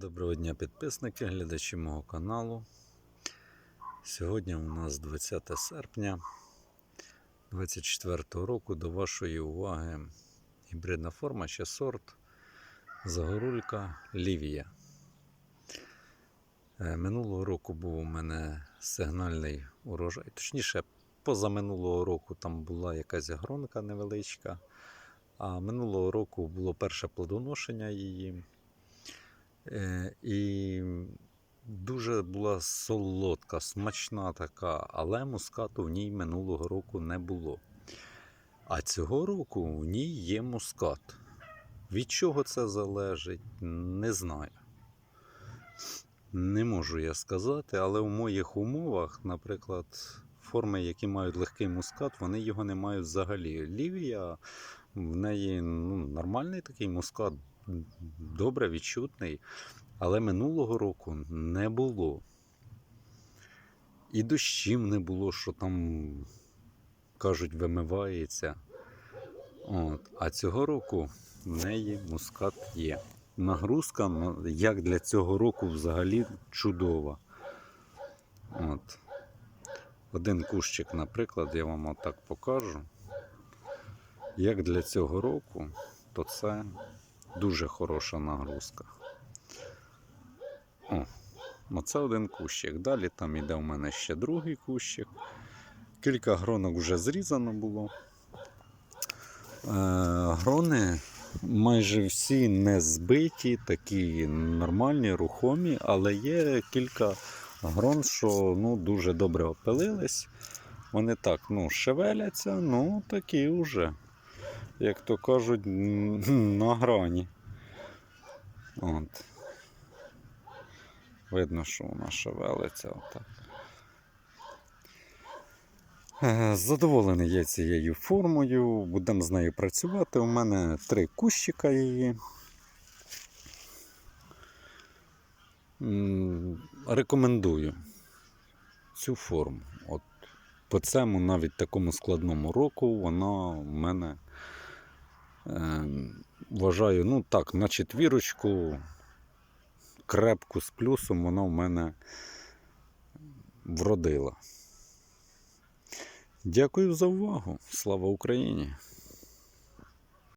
Доброго дня, підписники, глядачі мого каналу. Сьогодні у нас 20 серпня 2024 року. До вашої уваги гібридна форма, ще сорт Загорулька Лівія. Е, Минулого року був у мене сигнальний урожай. Точніше, позаминулого року там була якась гронка невеличка, а минулого року було перше плодоношення її. Е, І дуже була солодка, смачна така, але мускату в ній минулого року не було. А цього року в ній є мускат. Від чого це залежить, не знаю. Не можу я сказати, але в моїх умовах, наприклад, форми, які мають легкий мускат, вони його не мають взагалі. Лівія в неї ну, нормальний такий мускат, добре відчутний, але минулого року не було. І дощів не було, що там, кажуть, вимивається. От. А цього року в неї мускат є. Нагрузка, ну, як для цього року, взагалі чудова. От. Один кущик, наприклад, я вам отак покажу. Як для цього року, то це дуже хороша нагрузка. О, оце один кущик. Далі там іде у мене ще другий кущик. Кілька гронок вже зрізано було. Е, грони майже всі не збиті, такі нормальні, рухомі, але є кілька грон, що ну, дуже добре опилились. Вони так ну, шевеляться, ну такі вже, як то кажуть, на грані. От. Видно, що вона шевелиться отак. Е, Задоволений я цією формою, будемо з нею працювати. У мене три кущика її. Рекомендую цю форму. От по цьому навіть такому складному року вона у мене вважаю, ну так, на четвірочку крепку з плюсом вона в мене вродила. Дякую за увагу. Слава Україні!